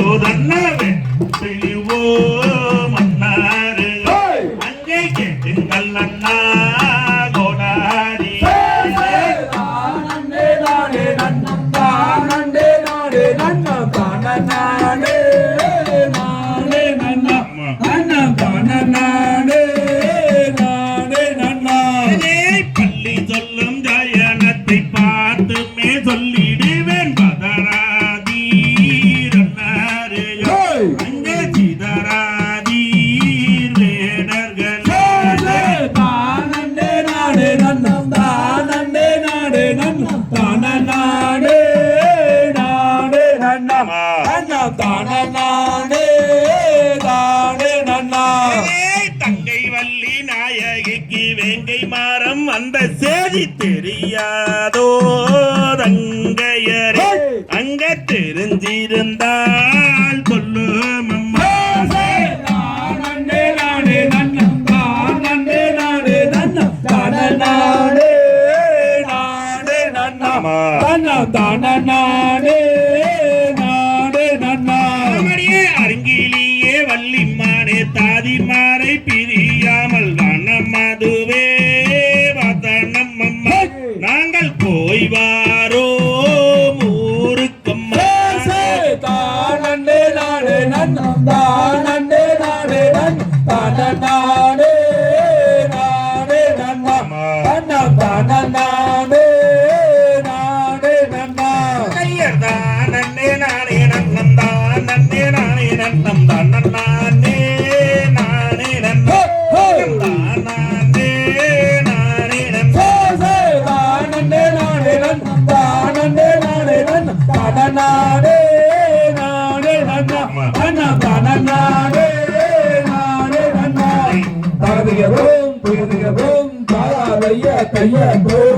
ತೋದನ್ನ தங்கை மாறம் அந்த செய்தி தெரியாதோ தங்கையரே. அங்க தெரிஞ்சிருந்தால் சொல்லும் அருங்கிலேயே வள்ளிமானே தாதிமாரை பிரி பனநாடு நாடு நன்னா பன பனநாடு நாடு நன்னா ஐயனா நன்னே நானே நன்னந்தா நன்னே நானே நன்னந்தா நன்னானே நானே நன்னா நானே நானே நன்னா நன்னே நானே நன்னா நன்னே நானே Yeah, bro.